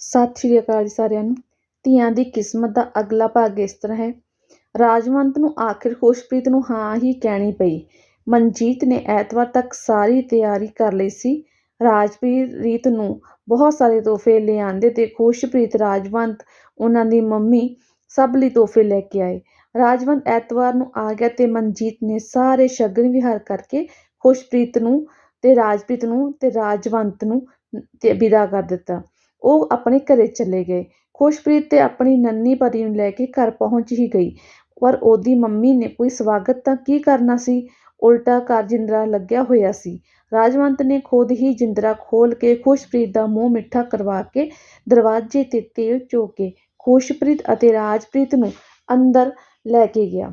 ਸਤਿ ਸ਼੍ਰੀ ਅਕਾਲ ਜੀ ਸਾਰਿਆਂ ਨੂੰ। ਧੀਆਂ ਦੀ ਕਿਸਮਤ ਦਾ ਅਗਲਾ ਭਾਗ ਇਸ ਤਰ੍ਹਾਂ ਹੈ। ਰਾਜਵੰਤ ਨੂੰ ਆਖਿਰ ਖੁਸ਼ਪ੍ਰੀਤ ਨੂੰ ਹਾਂ ਹੀ ਕਹਿਣੀ ਪਈ। ਮਨਜੀਤ ਨੇ ਐਤਵਾਰ ਤੱਕ ਸਾਰੀ ਤਿਆਰੀ ਕਰ ਲਈ ਸੀ। ਰਾਜਪ੍ਰੀਤ ਰੀਤ ਨੂੰ ਬਹੁਤ ਸਾਰੇ ਤੋਹਫੇ ਲਿਆਂਦੇ ਤੇ ਖੁਸ਼ਪ੍ਰੀਤ, ਰਾਜਵੰਤ, ਉਹਨਾਂ ਦੀ ਮੰਮੀ ਸਭ ਲਈ ਤੋਹਫੇ ਲੈ ਕੇ ਆਏ। ਰਾਜਵੰਤ ਐਤਵਾਰ ਨੂੰ ਆ ਗਿਆ ਤੇ ਮਨਜੀਤ ਨੇ ਸਾਰੇ ਸ਼ਗਨ ਵਿਹਾਰ ਕਰਕੇ ਖੁਸ਼ਪ੍ਰੀਤ ਨੂੰ ਤੇ ਰਾਜਪ੍ਰੀਤ ਨੂੰ ਤੇ ਰਾਜਵੰਤ ਨੂੰ ਤੇ ਵਿਦਾ ਕਰ ਦਿੱਤਾ। ਉਹ ਆਪਣੇ ਘਰੇ ਚਲੇ ਗਏ। ਖੁਸ਼ਪ੍ਰੀਤ ਤੇ ਆਪਣੀ ਨੰਨੀ ਪਰੀ ਨੂੰ ਲੈ ਕੇ ਘਰ ਪਹੁੰਚ ਹੀ ਗਈ। ਪਰ ਉਹਦੀ ਮੰਮੀ ਨੇ ਕੋਈ ਸਵਾਗਤ ਤਾਂ ਕੀ ਕਰਨਾ ਸੀ? ਉਲਟਾ ਘਰ ਜਿੰਦਰਾ ਲੱਗਿਆ ਹੋਇਆ ਸੀ। ਰਾਜਵੰਤ ਨੇ ਖੁਦ ਹੀ ਜਿੰਦਰਾ ਖੋਲ ਕੇ ਖੁਸ਼ਪ੍ਰੀਤ ਦਾ ਮੂੰਹ ਮਿੱਠਾ ਕਰਵਾ ਕੇ ਦਰਵਾਜ਼ੇ ਤੇ ਤੇਲ ਚੋ ਕੇ ਖੁਸ਼ਪ੍ਰੀਤ ਅਤੇ ਰਾਜਪ੍ਰੀਤ ਨੂੰ ਅੰਦਰ ਲੈ ਕੇ ਗਿਆ।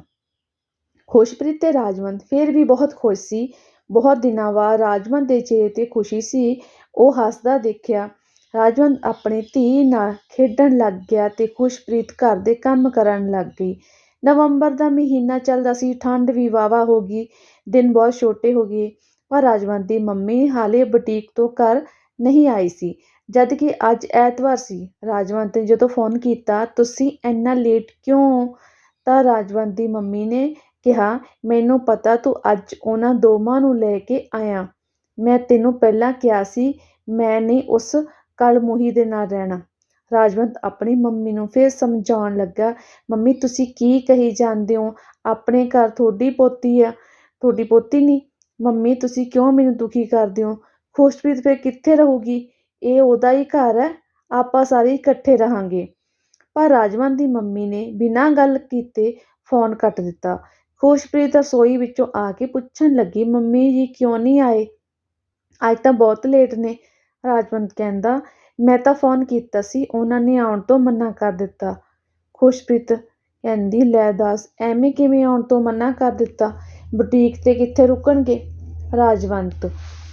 ਖੁਸ਼ਪ੍ਰੀਤ ਤੇ ਰਾਜਵੰਤ ਫਿਰ ਵੀ ਬਹੁਤ ਖੁਸ਼ ਸੀ। ਬਹੁਤ ਦਿਨਾਂ ਬਾਅਦ ਰਾਜਵੰਤ ਦੇ ਚਿਹਰੇ ਤੇ ਖੁਸ਼ੀ ਸੀ। ਉਹ ਹੱਸਦਾ ਦੇਖਿਆ ਰਾਜਵੰਤ ਆਪਣੀ ਧੀ ਨਾਲ ਖੇਡਣ ਲੱਗ ਗਿਆ ਅਤੇ ਖੁਸ਼ਪ੍ਰੀਤ ਘਰ ਦੇ ਕੰਮ ਕਰਨ ਲੱਗ ਗਈ। ਨਵੰਬਰ ਦਾ ਮਹੀਨਾ ਚੱਲਦਾ ਸੀ ਠੰਡ ਵੀ ਵਾਵਾ ਹੋ ਗਈ, ਦਿਨ ਬਹੁਤ ਛੋਟੇ ਹੋ ਗਏ, ਪਰ ਰਾਜਵੰਤ ਦੀ ਮੰਮੀ ਹਾਲੇ ਬੁਟੀਕ ਤੋਂ ਘਰ ਨਹੀਂ ਆਈ ਸੀ, ਜਦ ਕਿ ਅੱਜ ਐਤਵਾਰ ਸੀ। ਰਾਜਵੰਤ ਨੇ ਜਦੋਂ ਫੋਨ ਕੀਤਾ, ਤੁਸੀਂ ਇੰਨਾ ਲੇਟ ਕਿਉਂ? ਤਾਂ ਰਾਜਵੰਤ ਦੀ ਮੰਮੀ ਨੇ ਕਿਹਾ, ਮੈਨੂੰ ਪਤਾ ਤੂੰ ਅੱਜ ਉਹਨਾਂ ਦੋਵਾਂ ਨੂੰ ਲੈ ਕੇ ਆਇਆ। ਮੈਂ ਤੈਨੂੰ ਪਹਿਲਾਂ ਕਿਹਾ ਸੀ, ਮੈਂ ਨਹੀਂ ਉਸ ਕੱਲ ਮੋਹੀ ਦੇ ਨਾਲ ਰਹਿਣਾ। ਰਾਜਵੰਤ ਆਪਣੀ ਮੰਮੀ ਨੂੰ ਫਿਰ ਸਮਝਾਉਣ ਲੱਗਾ, ਮੰਮੀ, ਤੁਸੀਂ ਕੀ ਕਹੀ ਜਾਂਦੇ ਹੋ? ਆਪਣੇ ਘਰ ਤੁਹਾਡੀ ਪੋਤੀ ਆ। ਤੁਹਾਡੀ ਪੋਤੀ ਨਹੀਂ। ਮੰਮੀ, ਤੁਸੀਂ ਕਿਉਂ ਮੈਨੂੰ ਦੁਖੀ ਕਰਦੇ ਹੋ? ਖੁਸ਼ਪ੍ਰੀਤ ਫਿਰ ਕਿੱਥੇ ਰਹੂਗੀ? ਇਹ ਉਹਦਾ ਹੀ ਘਰ ਹੈ। ਆਪਾਂ ਸਾਰੇ ਇਕੱਠੇ ਰਹਾਂਗੇ। ਪਰ ਰਾਜਵੰਤ ਦੀ ਮੰਮੀ ਨੇ ਬਿਨਾਂ ਗੱਲ ਕੀਤੇ ਫੋਨ ਕੱਟ ਦਿੱਤਾ। ਖੁਸ਼ਪ੍ਰੀਤ ਰਸੋਈ ਵਿੱਚੋਂ ਆ ਕੇ ਪੁੱਛਣ ਲੱਗੀ, ਮੰਮੀ ਜੀ, ਕਿਉਂ ਨਹੀਂ ਆਏ? ਅੱਜ ਤਾਂ ਬਹੁਤ ਲੇਟ ਨੇ। ਰਾਜਵੰਤ ਕਹਿੰਦਾ, ਮੈਂ ਤਾਂ ਫੋਨ ਕੀਤਾ ਸੀ, ਉਹਨਾਂ ਨੇ ਆਉਣ ਤੋਂ ਮਨਾ ਕਰ ਦਿੱਤਾ। ਖੁਸ਼ਪ੍ਰੀਤ ਕਹਿੰਦੀ, ਲੈ ਦੱਸ, ਐਵੇਂ ਕਿਵੇਂ ਆਉਣ ਤੋਂ ਮਨਾ ਕਰ ਦਿੱਤਾ? ਬੁਟੀਕ ਤੇ ਕਿੱਥੇ ਰੁਕਣਗੇ? ਰਾਜਵੰਤ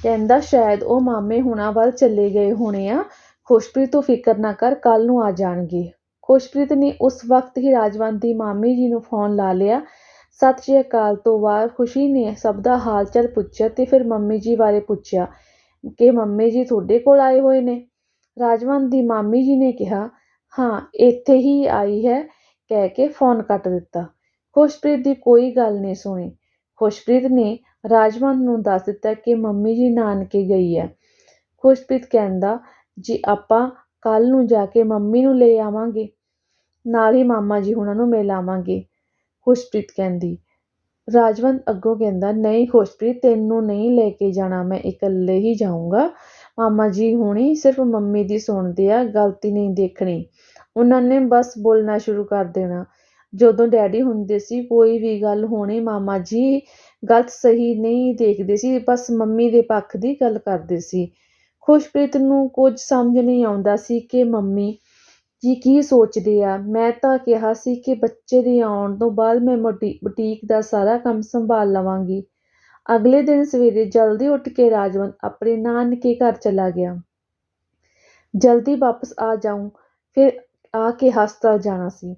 ਕਹਿੰਦਾ, ਸ਼ਾਇਦ ਉਹ ਮਾਮੇ ਹੁਣਾਂ ਵੱਲ ਚਲੇ ਗਏ ਹੋਣੇ ਆ। ਖੁਸ਼ਪ੍ਰੀਤ, ਤੋਂ ਫਿਕਰ ਨਾ ਕਰ ਕੱਲ ਨੂੰ ਆ ਜਾਣਗੇ। ਖੁਸ਼ਪ੍ਰੀਤ ਨੇ ਉਸ ਵਕਤ ਹੀ ਰਾਜਵੰਤ ਦੀ ਮਾਮੀ ਜੀ ਨੂੰ ਫੋਨ ਲਾ ਲਿਆ। ਸਤਿ ਸ਼੍ਰੀ ਅਕਾਲ, ਤੋਂ ਬਾਅਦ ਖੁਸ਼ੀ ਨੇ ਸਭ ਦਾ ਹਾਲ ਚਾਲ ਪੁੱਛਿਆ ਤੇ ਫਿਰ ਮੰਮੀ ਜੀ ਬਾਰੇ ਪੁੱਛਿਆ। ਕਿ ਮੰਮੀ ਜੀ ਤੁਹਾਡੇ ਕੋਲ ਆਏ ਹੋਏ ਨੇ। ਰਾਜਵੰਤ ਦੀ ਮਾਮੀ ਜੀ ਨੇ ਕਿਹਾ, ਹਾਂ, ਇੱਥੇ ਹੀ ਆਈ ਹੈ। ਕਹਿ ਕੇ ਫੋਨ ਕੱਟ ਦਿੱਤਾ। ਖੁਸ਼ਪ੍ਰੀਤ ਦੀ ਕੋਈ ਗੱਲ ਨਹੀਂ ਸੁਣੀ। ਖੁਸ਼ਪ੍ਰੀਤ ਨੇ ਰਾਜਵੰਤ ਨੂੰ ਦੱਸ ਦਿੱਤਾ ਕਿ ਮੰਮੀ ਜੀ ਨਾਨਕੇ ਗਈ ਹੈ। ਖੁਸ਼ਪ੍ਰੀਤ ਕਹਿੰਦਾ, ਜੀ ਆਪਾਂ ਕੱਲ ਨੂੰ ਜਾ ਕੇ ਮੰਮੀ ਨੂੰ ਲੈ ਆਵਾਂਗੇ, ਨਾਲ ਹੀ ਮਾਮਾ ਜੀ ਉਹਨਾਂ ਨੂੰ ਮਿਲ ਆਵਾਂਗੇ। ਖੁਸ਼ਪ੍ਰੀਤ ਕਹਿੰਦੀ ਰਾਜਵੰਤ ਅੱਗੋਂ ਕਹਿੰਦਾ, ਨਹੀਂ ਖੁਸ਼ਪ੍ਰੀਤ, ਤੈਨੂੰ ਨਹੀਂ ਲੈ ਕੇ ਜਾਣਾ, ਮੈਂ ਇਕੱਲੇ ਹੀ ਜਾਊਂਗਾ। ਮਾਮਾ ਜੀ ਹੁਣੀ ਸਿਰਫ ਮੰਮੀ ਦੀ ਸੁਣਦੇ ਆ, ਗਲਤੀ ਨਹੀਂ ਦੇਖਣੀ। ਉਹਨਾਂ ਨੇ ਬਸ ਬੋਲਣਾ ਸ਼ੁਰੂ ਕਰ ਦੇਣਾ। ਜਦੋਂ ਡੈਡੀ ਹੁੰਦੇ ਸੀ, ਕੋਈ ਵੀ ਗੱਲ ਹੋਣੀ, ਮਾਮਾ ਜੀ ਗਲਤ ਸਹੀ ਨਹੀਂ ਦੇਖਦੇ ਸੀ, ਬਸ ਮੰਮੀ ਦੇ ਪੱਖ ਦੀ ਗੱਲ ਕਰਦੇ ਸੀ। ਖੁਸ਼ਪ੍ਰੀਤ ਨੂੰ ਕੁਝ ਸਮਝ ਨਹੀਂ ਆਉਂਦਾ ਸੀ ਕਿ ਮੰਮੀ ਜੀ ਕੀ ਸੋਚਦੇ ਆ? ਮੈਂ ਤਾਂ ਕਿਹਾ ਸੀ ਕਿ ਬੱਚੇ ਦੇ ਆਉਣ ਤੋਂ ਬਾਅਦ ਮੈਂ ਬੁਟੀਕ ਦਾ ਸਾਰਾ ਕੰਮ ਸੰਭਾਲ ਲਵਾਂਗੀ। ਅਗਲੇ ਦਿਨ ਸਵੇਰੇ ਜਲਦੀ ਉੱਠ ਕੇ ਰਾਜਵੰਤ ਆਪਣੇ ਨਾਨਕੇ ਘਰ ਚਲਾ ਗਿਆ। ਜਲਦੀ ਵਾਪਸ ਆ ਜਾਊਂ, ਫਿਰ ਆ ਕੇ ਹਸਪਤਾਲ ਜਾਣਾ ਸੀ।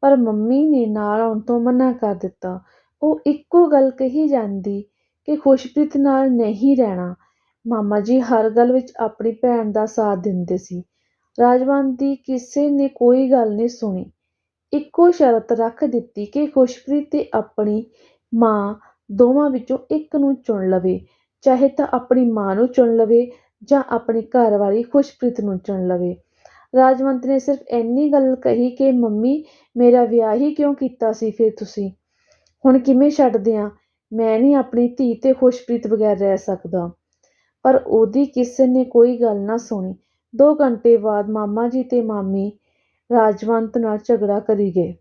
ਪਰ ਮੰਮੀ ਨੇ ਨਾਲ ਆਉਣ ਤੋਂ ਮਨਾ ਕਰ ਦਿੱਤਾ। ਉਹ ਇੱਕੋ ਗੱਲ ਕਹੀ ਜਾਂਦੀ ਕਿ ਖੁਸ਼ਪ੍ਰੀਤ ਨਾਲ ਨਹੀਂ ਰਹਿਣਾ। ਮਾਮਾ ਜੀ ਹਰ ਗੱਲ ਵਿੱਚ ਆਪਣੀ ਭੈਣ ਦਾ ਸਾਥ ਦਿੰਦੇ ਸੀ। ਰਾਜਵੰਤ ਦੀ ਕਿਸੇ ਨੇ ਕੋਈ ਗੱਲ ਨਹੀਂ ਸੁਣੀ। ਇੱਕੋ ਸ਼ਰਤ ਰੱਖ ਦਿੱਤੀ ਕਿ ਖੁਸ਼ਪ੍ਰੀਤ ਤੇ ਆਪਣੀ ਮਾਂ ਦੋਵਾਂ ਵਿੱਚੋਂ ਇੱਕ ਨੂੰ ਚੁਣ ਲਵੇ, ਚਾਹੇ ਤਾਂ ਆਪਣੀ ਮਾਂ ਨੂੰ ਚੁਣ ਲਵੇ ਜਾਂ ਆਪਣੀ ਘਰ ਵਾਲੀ ਖੁਸ਼ਪ੍ਰੀਤ ਨੂੰ ਚੁਣ ਲਵੇ। ਰਾਜਵੰਤ ਨੇ ਸਿਰਫ ਇੰਨੀ ਗੱਲ ਕਹੀ ਕਿ, ਮੰਮੀ, ਮੇਰਾ ਵਿਆਹ ਹੀ ਕਿਉਂ ਕੀਤਾ ਸੀ ਫਿਰ ਤੁਸੀਂ? ਹੁਣ ਕਿਵੇਂ ਛੱਡਦੇ ਆ? ਮੈਂ ਨਹੀਂ ਆਪਣੀ ਧੀ ਤੇ ਖੁਸ਼ਪ੍ਰੀਤ ਬਗੈਰ ਰਹਿ ਸਕਦਾ। ਪਰ ਉਹਦੀ ਕਿਸੇ ਨੇ ਕੋਈ ਗੱਲ ਨਾ ਸੁਣੀ। ਦੋ ਘੰਟੇ ਬਾਅਦ ਮਾਮਾ ਜੀ ਤੇ ਮਾਮੀ ਰਾਜਵੰਤ ਨਾਲ ਝਗੜਾ ਕਰੀ ਗਏ।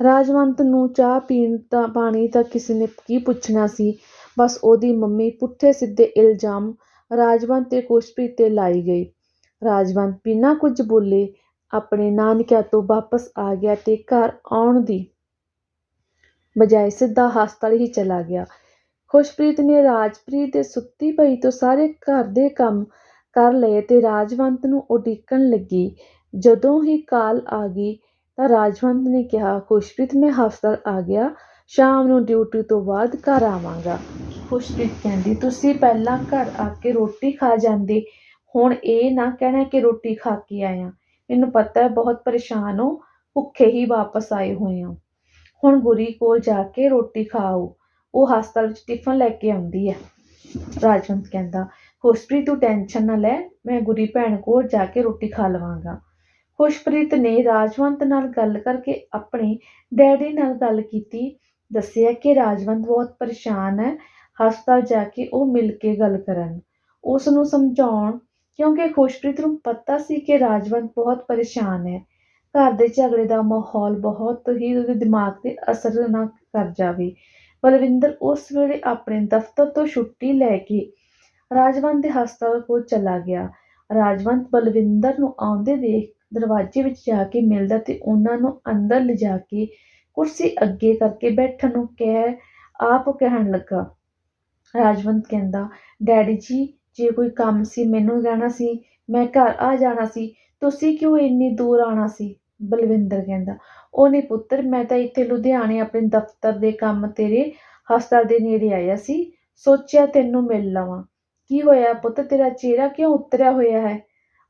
ਰਾਜਵੰਤ ਨੂੰ ਚਾਹ ਪੀਣ ਦਾ ਪਾਣੀ ਦਾ ਕਿਸੇ ਨੇ ਕੀ ਪੁੱਛਣਾ ਸੀ, ਬਸ ਉਹਦੀ ਮੰਮੀ ਪੁੱਠੇ ਸਿੱਧੇ ਇਲਜ਼ਾਮ ਰਾਜਵੰਤ ਤੇ ਖੁਸ਼ਪ੍ਰੀਤ ਤੇ ਲਾਈ ਗਈ। ਰਾਜਵੰਤ ਬਿਨਾਂ ਕੁਝ ਬੋਲੇ ਆਪਣੇ ਨਾਨਕਿਆਂ ਤੋਂ ਵਾਪਸ ਆ ਗਿਆ ਤੇ ਘਰ ਆਉਣ ਦੀ ਬਜਾਏ ਸਿੱਧਾ ਹਸਪਤਾਲ ਹੀ ਚਲਾ ਗਿਆ। ਖੁਸ਼ਪ੍ਰੀਤ ਨੇ ਰਾਜਪ੍ਰੀਤ ਦੇ ਸੁੱਤੀ ਪਈ ਤੋਂ ਸਾਰੇ ਘਰ ਦੇ ਕੰਮ ਕਰ ਲਏ ਤੇ ਰਾਜਵੰਤ ਨੂੰ ਉਡੀਕਣ ਲੱਗੀ। ਜਦੋਂ ਹੀ ਕਾਲ ਆ ਗਈ ਤਾਂ ਰਾਜਵੰਤ ਨੇ ਕਿਹਾ, ਖੁਸ਼ਪ੍ਰੀਤ, ਮੈਂ ਹਸਪਤਾਲ ਆ ਗਿਆ। ਸ਼ਾਮ ਨੂੰ ਡਿਊਟੀ ਤੋਂ ਬਾਅਦ ਘਰ ਆਵਾਂਗਾ। ਖੁਸ਼ਪ੍ਰੀਤ ਕਹਿੰਦੀ, ਤੁਸੀਂ ਪਹਿਲਾਂ ਘਰ ਆ ਕੇ ਰੋਟੀ ਖਾ ਜਾਂਦੇ। ਹੁਣ ਇਹ ਨਾ ਕਹਿਣਾ ਕਿ ਰੋਟੀ ਖਾ ਕੇ ਆਇਆ। ਮੈਨੂੰ ਪਤਾ ਹੈ ਬਹੁਤ ਪਰੇਸ਼ਾਨ ਹੋ। ਭੁੱਖੇ ਹੀ ਵਾਪਸ ਆਏ ਹੋਏ ਹੋ। ਹੁਣ ਗੁਰੀ ਕੋਲ ਜਾ ਕੇ ਰੋਟੀ ਖਾਓ। ਉਹ ਹਸਪਤਾਲ ਵਿੱਚ ਟਿਫਨ ਲੈ ਕੇ ਆਉਂਦੀ ਹੈ। ਰਾਜਵੰਤ ਕਹਿੰਦਾ ਖੁਸ਼ਪ੍ਰੀਤ, ਤੂੰ ਟੈਨਸ਼ਨ ਨਾ ਲੈ, ਮੈਂ ਗੁਰੀ ਭੈਣ ਕੋਲ ਜਾ ਕੇ ਰੋਟੀ ਖਾ ਲਵਾਂਗਾ। ਖੁਸ਼ਪ੍ਰੀਤ ਨੇ ਰਾਜਵੰਤ ਨਾਲ ਗੱਲ ਕਰਕੇ ਆਪਣੇ ਡੈਡੀ ਨਾਲ ਗੱਲ ਕੀਤੀ। ਦੱਸਿਆ ਕਿ ਰਾਜਵੰਤ ਬਹੁਤ ਪਰੇਸ਼ਾਨ ਹੈ, ਹਸਪਤਾਲ ਜਾ ਕੇ ਉਹ ਮਿਲ ਕੇ ਗੱਲ ਕਰਨ। ਉਸ ਨੂੰ ਸਮਝਾਉਣ, ਕਿਉਂਕਿ ਖੁਸ਼ਪ੍ਰੀਤ ਨੂੰ ਪਤਾ ਸੀ ਕਿ ਰਾਜਵੰਤ ਬਹੁਤ ਪਰੇਸ਼ਾਨ ਹੈ। ਘਰ ਦੇ ਝਗੜੇ ਦਾ ਮਾਹੌਲ ਬਹੁਤ ਹੀ ਉਹਦੇ ਦਿਮਾਗ ਤੇ ਅਸਰ ਨਾ ਕਰ ਜਾਵੇ। ਬਲਵਿੰਦਰ ਉਸ ਵੇਲੇ ਆਪਣੇ ਦਫ਼ਤਰ ਤੋਂ ਛੁੱਟੀ ਲੈ ਕੇ ਰਾਜਵੰਤ ਦੇ ਹਸਪਤਾਲ ਕੋਲ ਚਲਾ ਗਿਆ। ਰਾਜਵੰਤ ਬਲਵਿੰਦਰ ਨੂੰ ਆਉਂਦੇ ਦੇਖ ਦਰਵਾਜ਼ੇ ਵਿੱਚ ਜਾ ਕੇ ਮਿਲਦਾ ਤੇ ਉਹਨਾਂ ਨੂੰ ਅੰਦਰ ਲਿਜਾ ਕੇ ਕੁਰਸੀ ਅੱਗੇ ਕਰਕੇ ਬੈਠਣ ਨੂੰ ਕਹਿ, ਆਪ ਕਹਿਣ ਲੱਗਾ। ਰਾਜਵੰਤ ਕਹਿੰਦਾ, ਡੈਡੀ ਜੀ, ਜੇ ਕੋਈ ਕੰਮ ਸੀ, ਮੈਨੂੰ ਕਹਿਣਾ ਸੀ, ਮੈਂ ਘਰ ਆ ਜਾਣਾ ਸੀ, ਤੁਸੀਂ ਕਿਉਂ ਇੰਨੀ ਦੂਰ ਆਣਾ ਸੀ? ਬਲਵਿੰਦਰ ਕਹਿੰਦਾ ਉਹ ਨਹੀਂ ਪੁੱਤਰ, ਮੈਂ ਤਾਂ ਇੱਥੇ ਲੁਧਿਆਣੇ ਆਪਣੇ ਦਫ਼ਤਰ ਦੇ ਕੰਮ ਤੇਰੇ ਹਸਪਤਾਲ ਦੇ ਨੇੜੇ ਆਇਆ ਸੀ, ਸੋਚਿਆ ਤੈਨੂੰ ਮਿਲ ਲਵਾਂ। ਕੀ ਹੋਇਆ ਪੁੱਤ? ਤੇਰਾ ਚਿਹਰਾ ਕਿਉਂ ਉਤਰਿਆ ਹੋਇਆ ਹੈ?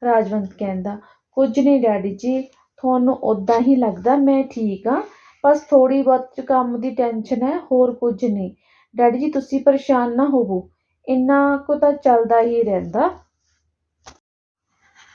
ਰਾਜਵੰਤ ਕਹਿੰਦਾ, ਕੁਝ ਨਹੀਂ ਡੈਡੀ ਜੀ, ਤੁਹਾਨੂੰ ਉਦਾਂ ਹੀ ਲੱਗਦਾ ਮੈਂ ਠੀਕ ਹਾਂ, ਬਸ ਥੋੜੀ ਬਹੁਤ ਕੰਮ ਦੀ ਟੈਨਸ਼ਨ ਹੈ, ਹੋਰ ਕੁਝ ਨਹੀਂ। ਡੈਡੀ ਜੀ, ਤੁਸੀਂ ਪਰੇਸ਼ਾਨ ਨਾ ਹੋਵੋ, ਇੰਨਾ ਕੁ ਤਾਂ ਚੱਲਦਾ ਹੀ ਰਹਿੰਦਾ।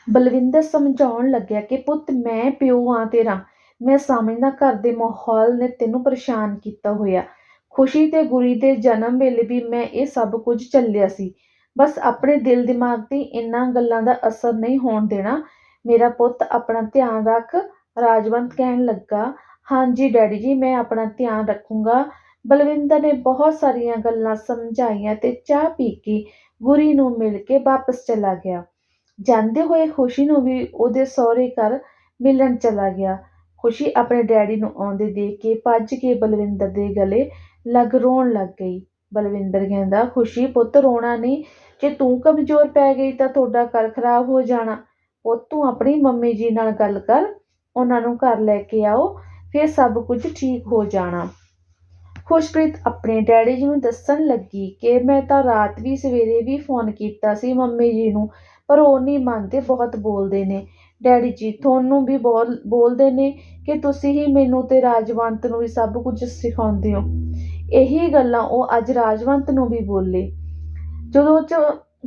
ਬਲਵਿੰਦਰ ਸਮਝਾਉਣ ਲੱਗਿਆ ਕਿ, ਪੁੱਤ, ਮੈਂ ਪਿਓ ਆ ਤੇਰਾ, ਮੈਂ ਸਮਝਦਾ ਘਰ ਦੇ ਮਾਹੌਲ ਨੇ ਤੈਨੂੰ ਪਰੇਸ਼ਾਨ ਕੀਤਾ ਹੋਇਆ। ਖੁਸ਼ੀ ਤੇ ਗੁਰੀ ਦੇ ਜਨਮ ਵੇਲੇ ਵੀ ਮੈਂ ਇਹ ਸਭ ਕੁਝ ਚੱਲਿਆ ਸੀ। ਬਸ ਆਪਣੇ ਦਿਲ ਦਿਮਾਗ ਤੇ ਇਹਨਾਂ ਗੱਲਾਂ ਦਾ ਅਸਰ ਨਹੀਂ ਹੋਣ ਦੇਣਾ। ਮੇਰਾ ਪੁੱਤ ਆਪਣਾ ਧਿਆਨ ਰੱਖ, ਰਾਜਵੰਤ ਕਹਿਣ ਲੱਗਾ, ਹਾਂਜੀ ਡੈਡੀ ਜੀ, ਮੈਂ ਆਪਣਾ ਧਿਆਨ ਰੱਖੂੰਗਾ। ਬਲਵਿੰਦਰ ਨੇ ਬਹੁਤ ਸਾਰੀਆਂ ਗੱਲਾਂ ਸਮਝਾਈਆਂ ਤੇ ਚਾਹ ਪੀ ਕੇ ਗੁਰੀ ਨੂੰ ਮਿਲ ਕੇ ਵਾਪਸ ਚਲਾ ਗਿਆ। ਜਾਂਦੇ ਹੋਏ ਖੁਸ਼ੀ ਨੂੰ ਵੀ ਉਹਦੇ ਸਹੁਰੇ ਘਰ ਮਿਲਣ ਚਲਾ ਗਿਆ। ਖੁਸ਼ੀ ਆਪਣੇ ਡੈਡੀ ਨੂੰ ਆਉਂਦੇ ਦੇਖ ਕੇ ਭੱਜ ਕੇ ਬਲਵਿੰਦਰ ਦੇ ਗਲੇ ਲੱਗ ਰੋਣ ਲੱਗ ਗਈ। ਬਲਵਿੰਦਰ ਕਹਿੰਦਾ, ਖੁਸ਼ੀ ਪੁੱਤ, ਰੋਣਾ ਨਹੀਂ। ਜੇ ਤੂੰ ਕਮਜ਼ੋਰ ਪੈ ਗਈ ਤਾਂ ਤੁਹਾਡਾ ਘਰ ਖਰਾਬ ਹੋ ਜਾਣਾ। ਉਹ ਤੂੰ ਆਪਣੀ ਮੰਮੀ ਜੀ ਨਾਲ ਗੱਲ ਕਰ, ਉਹਨਾਂ ਨੂੰ ਘਰ ਲੈ ਕੇ ਆਓ, ਫਿਰ ਸਭ ਕੁਝ ਠੀਕ ਹੋ ਜਾਣਾ। ਖੁਸ਼ਪ੍ਰੀਤ ਆਪਣੇ ਡੈਡੀ ਜੀ ਨੂੰ ਦੱਸਣ ਲੱਗੀ ਕਿ ਮੈਂ ਤਾਂ ਰਾਤ ਵੀ ਸਵੇਰੇ ਵੀ ਫੋਨ ਕੀਤਾ ਸੀ ਮੰਮੀ ਜੀ ਨੂੰ, ਪਰ ਉਹ ਨਹੀਂ ਮੰਨਦੇ, ਬਹੁਤ ਬੋਲਦੇ ਨੇ। ਡੈਡੀ ਜੀ ਤੁਹਾਨੂੰ ਵੀ ਬੋਲ, ਬੋਲਦੇ ਨੇ ਕਿ ਤੁਸੀਂ ਹੀ ਮੈਨੂੰ ਤੇ ਰਾਜਵੰਤ ਨੂੰ ਵੀ ਸਭ ਕੁਝ ਸਿਖਾਉਂਦੇ ਹੋ। ਇਹੀ ਗੱਲਾਂ ਉਹ ਅੱਜ ਰਾਜਵੰਤ ਨੂੰ ਵੀ ਬੋਲੇ। ਜਦੋਂ ਚ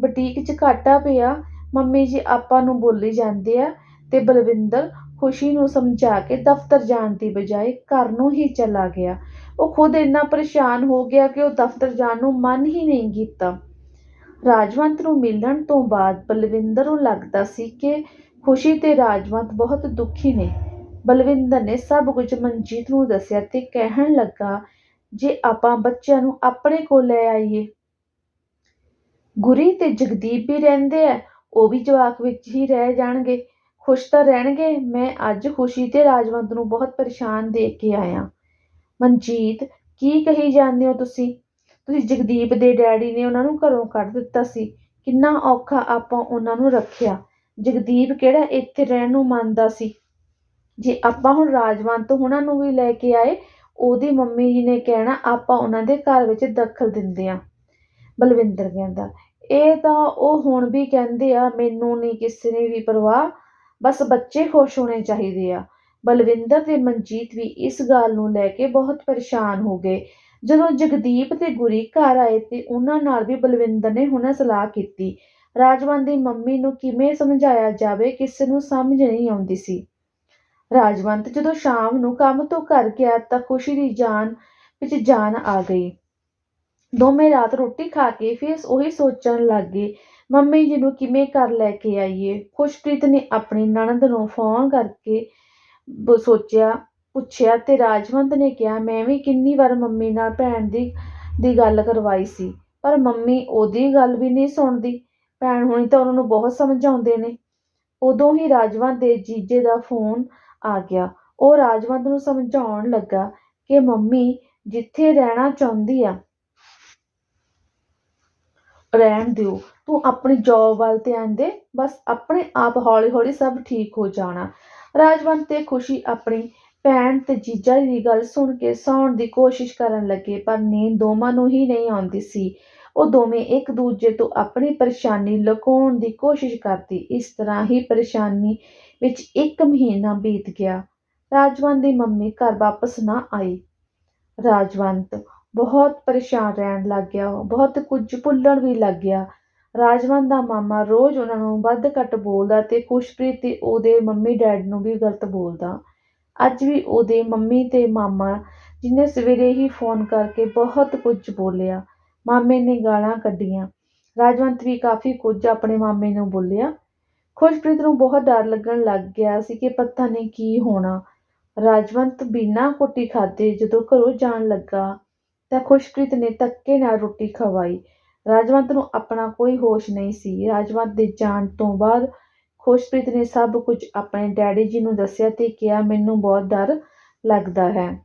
ਬੁਟੀਕ 'ਚ ਘਾਟਾ ਪਿਆ, ਮੰਮੀ ਜੀ ਆਪਾਂ ਨੂੰ ਬੋਲੀ ਜਾਂਦੇ ਆ ਤੇ ਬਲਵਿੰਦਰ ਖੁਸ਼ੀ ਨੂੰ ਸਮਝਾ ਕੇ ਦਫ਼ਤਰ ਜਾਣ ਦੀ ਬਜਾਏ ਘਰ ਨੂੰ ਹੀ ਚਲਾ ਗਿਆ। ਉਹ ਖੁਦ ਇੰਨਾ ਪਰੇਸ਼ਾਨ ਹੋ ਗਿਆ ਕਿ ਉਹ ਦਫ਼ਤਰ ਜਾਣ ਨੂੰ ਮਨ ਹੀ ਨਹੀਂ ਕੀਤਾ। ਰਾਜਵੰਤ ਨੂੰ ਮਿਲਣ ਤੋਂ ਬਾਅਦ ਬਲਵਿੰਦਰ ਨੂੰ ਲੱਗਦਾ ਸੀ ਕਿ ਖੁਸ਼ੀ ਤੇ ਰਾਜਵੰਤ ਬਹੁਤ ਦੁਖੀ ਨੇ। ਬਲਵਿੰਦਰ ਨੇ ਸਭ ਕੁਝ ਮਨਜੀਤ ਨੂੰ ਦੱਸਿਆ ਤੇ ਕਹਿਣ ਲੱਗਾ, ਜੇ ਆਪਾਂ ਬੱਚਿਆਂ ਨੂੰ ਆਪਣੇ ਕੋਲ ਲੈ ਆਈਏ ਗੁਰੀ ਤੇ ਜਗਦੀਪ ਵੀ ਰਹਿੰਦੇ ਆ, ਉਹ ਵੀ ਜਵਾਕ ਵਿੱਚ ਹੀ ਰਹਿ ਜਾਣਗੇ, ਖੁਸ਼ ਤਾਂ ਰਹਿਣਗੇ, ਮੈਂ ਅੱਜ ਖੁਸ਼ੀ ਤੇ ਰਾਜਵੰਤ ਨੂੰ ਬਹੁਤ ਪਰੇਸ਼ਾਨ ਦੇਖ ਕੇ ਆਇਆ। ਮਨਜੀਤ, ਕੀ ਕਹੀ ਜਾਂਦੇ ਹੋ ਤੁਸੀਂ? ਤੁਸੀਂ ਜਗਦੀਪ ਦੇ ਡੈਡੀ ਨੇ ਉਹਨਾਂ ਨੂੰ ਘਰੋਂ ਕੱਢ ਦਿੱਤਾ ਸੀ, ਕਿੰਨਾ ਔਖਾ ਆਪਾਂ ਉਹਨਾਂ ਨੂੰ ਰੱਖਿਆ। ਜਗਦੀਪ ਕਿਹੜਾ ਇੱਥੇ ਰਹਿਣ ਨੂੰ ਮੰਨਦਾ ਸੀ? ਜੇ ਆਪਾਂ ਹੁਣ ਰਾਜਵੰਤ ਉਹਨਾਂ ਨੂੰ ਵੀ ਲੈ ਕੇ ਆਏ, ਉਹਦੀ ਮੰਮੀ ਜੀ ਨੇ ਕਹਿਣਾ, ਆਪਾਂ ਉਹਨਾਂ ਦੇ ਘਰ ਵਿੱਚ ਦਖਲ ਦਿੰਦੇ ਆ ਬਲਵਿੰਦਰ ਕਹਿੰਦਾ ਇਹ ਤਾਂ ਉਹ ਹੁਣ ਵੀ ਕਹਿੰਦੇ ਆ, ਮੈਨੂੰ ਨਹੀਂ ਕਿਸੇ ਨੇ ਵੀ ਪਰਵਾਹ, ਬਸ ਬੱਚੇ ਖੁਸ਼ ਹੋਣੇ ਚਾਹੀਦੇ ਆ। ਬਲਵਿੰਦਰ ਤੇ ਮਨਜੀਤ ਵੀ ਇਸ ਗੱਲ ਨੂੰ ਲੈ ਕੇ ਬਹੁਤ ਪਰੇਸ਼ਾਨ ਹੋ ਗਏ। ਜਦੋਂ ਜਗਦੀਪ ਤੇ ਗੁਰੀ ਘਰ ਆਏ ਤੇ ਉਹਨਾਂ ਨਾਲ ਵੀ ਬਲਵਿੰਦਰ ਨੇ ਹੁਣ ਸਲਾਹ ਕੀਤੀ। ਰਾਜਵੰਤ ਦੀ ਮੰਮੀ ਨੂੰ ਕਿਵੇਂ ਸਮਝਾਇਆ ਜਾਵੇ ਕਿਸੇ ਨੂੰ ਸਮਝ ਨਹੀਂ ਆਉਂਦੀ ਸੀ। ਰਾਜਵੰਤ ਜਦੋਂ ਸ਼ਾਮ ਨੂੰ ਕੰਮ ਤੋਂ ਘਰ ਗਿਆ ਤਾਂ ਖੁਸ਼ੀ ਦੀ ਜਾਨ ਵਿੱਚ ਜਾਨ ਆ ਗਈ। ਦੋਵੇਂ ਰਾਤ ਰੋਟੀ ਖਾ ਕੇ ਫਿਰ ਉਹੀ ਸੋਚਣ ਲੱਗ ਗਏ, ਮੰਮੀ ਜੀ ਨੂੰ ਕਿਵੇਂ ਘਰ ਲੈ ਕੇ ਆਈਏ? ਖੁਸ਼ਪ੍ਰੀਤ ਨੇ ਆਪਣੀ ਨਣਦ ਨੂੰ ਫੋਨ ਕਰਕੇ ਸੋਚਿਆ, ਪੁੱਛਿਆ ਤੇ ਰਾਜਵੰਤ ਨੇ ਕਿਹਾ, ਮੈਂ ਵੀ ਕਿੰਨੀ ਵਾਰ ਮੰਮੀ ਨਾਲ ਭੈਣ ਦੀ ਦੀ ਗੱਲ ਕਰਵਾਈ ਸੀ, ਪਰ ਮੰਮੀ ਉਹਦੀ ਗੱਲ ਵੀ ਨਹੀਂ ਸੁਣਦੀ। ਭੈਣ ਹੁਣੀ ਤਾਂ ਉਹਨਾਂ ਨੂੰ ਬਹੁਤ ਸਮਝਾਉਂਦੇ ਨੇ। ਉਦੋਂ ਹੀ ਰਾਜਵੰਤ ਦੇ ਜੀਜੇ ਦਾ ਫੋਨ ਆ ਗਿਆ। ਉਹ ਰਾਜਵੰਤ ਨੂੰ ਸਮਝਾਉਣ ਲੱਗਾ ਕਿ ਮੰਮੀ ਜਿੱਥੇ ਰਹਿਣਾ ਚਾਹੁੰਦੀ ਆ ਰਹਿਣ ਦਿਓ। ਤੂੰ ਆਪਣੀ ਜੌਬ ਵੱਲ ਧਿਆਨ ਦੇ। ਬਸ ਆਪਣੇ ਆਪ ਹੌਲੀ ਹੌਲੀ ਸਭ ਠੀਕ ਹੋ ਜਾਣਾ। ਰਾਜਵੰਤ ਤੇ ਖੁਸ਼ੀ ਆਪਣੀ ਭੈਣ ਤੇ ਜੀਜਾ ਦੀ ਗੱਲ ਸੁਣ ਕੇ ਸੌਣ ਦੀ ਕੋਸ਼ਿਸ਼ ਕਰਨ ਲੱਗੇ, ਪਰ ਨੀਂਦ ਦੋਵਾਂ ਨੂੰ ਹੀ ਨਹੀਂ ਆਉਂਦੀ ਸੀ। ਉਹ ਦੋਵੇਂ ਇੱਕ ਦੂਜੇ ਤੋਂ ਆਪਣੀ ਪਰੇਸ਼ਾਨੀ ਲੁਕਾਉਣ ਦੀ ਕੋਸ਼ਿਸ਼ ਕਰਦੀ। ਇਸ ਤਰ੍ਹਾਂ ਹੀ ਪਰੇਸ਼ਾਨੀ ਵਿੱਚ ਇੱਕ ਮਹੀਨਾ ਬੀਤ ਗਿਆ। ਰਾਜਵੰਤ ਦੀ ਮੰਮੀ ਘਰ ਵਾਪਸ ਨਾ ਆਈ। ਰਾਜਵੰਤ ਬਹੁਤ ਪਰੇਸ਼ਾਨ ਰਹਿਣ ਲੱਗ ਗਿਆ ਬਹੁਤ ਕੁਝ ਭੁੱਲਣ ਵੀ ਲੱਗ ਗਿਆ। ਰਾਜਵੰਤ ਦਾ ਮਾਮਾ ਰੋਜ਼ ਉਹਨਾਂ ਨੂੰ ਵੱਧ ਘੱਟ ਬੋਲਦਾ ਅਤੇ ਖੁਸ਼ਪ੍ਰੀਤ ਅਤੇ ਉਹਦੇ ਮੰਮੀ ਡੈਡ ਨੂੰ ਵੀ ਗਲਤ ਬੋਲਦਾ। ਅੱਜ ਵੀ ਉਹਦੇ ਮੰਮੀ ਤੇ ਮਾਮਾ, ਜਿਹਨੇ ਸਵੇਰੇ ਹੀ ਫੋਨ ਕਰਕੇ ਬਹੁਤ ਕੁਝ ਬੋਲਿਆ। ਮਾਮੇ ਨੇ ਗਾਲਾਂ ਕੱਢੀਆਂ। ਰਾਜਵੰਤ ਵੀ ਕਾਫੀ ਕੁਝ ਆਪਣੇ ਮਾਮੇ ਨੂੰ ਬੋਲਿਆ। ਖੁਸ਼ਪ੍ਰੀਤ ਨੂੰ ਬਹੁਤ ਡਰ ਲੱਗਣ ਲੱਗ ਗਿਆ ਸੀ ਕਿ ਪਤਾ ਨਹੀਂ ਕੀ ਹੋਣਾ। ਰਾਜਵੰਤ ਬਿਨਾਂ ਕੋਟੀ ਖਾਦੇ ਜਦੋਂ ਘਰੋਂ ਜਾਣ ਲੱਗਾ ਤਾਂ ਖੁਸ਼ਪ੍ਰੀਤ ਨੇ ਧੱਕੇ ਨਾਲ ਰੋਟੀ ਖਵਾਈ। ਰਾਜਵੰਤ ਨੂੰ ਆਪਣਾ ਕੋਈ ਹੋਸ਼ ਨਹੀਂ ਸੀ। ਰਾਜਵੰਤ ਦੇ ਜਾਣ ਤੋਂ ਬਾਅਦ ਖੁਸ਼ਪ੍ਰੀਤ ਨੇ ਸਭ ਕੁਝ ਆਪਣੇ ਡੈਡੀ ਜੀ ਨੂੰ ਦੱਸਿਆ ਤੇ ਕਿਹਾ, ਮੈਨੂੰ ਬਹੁਤ ਡਰ ਲੱਗਦਾ ਹੈ।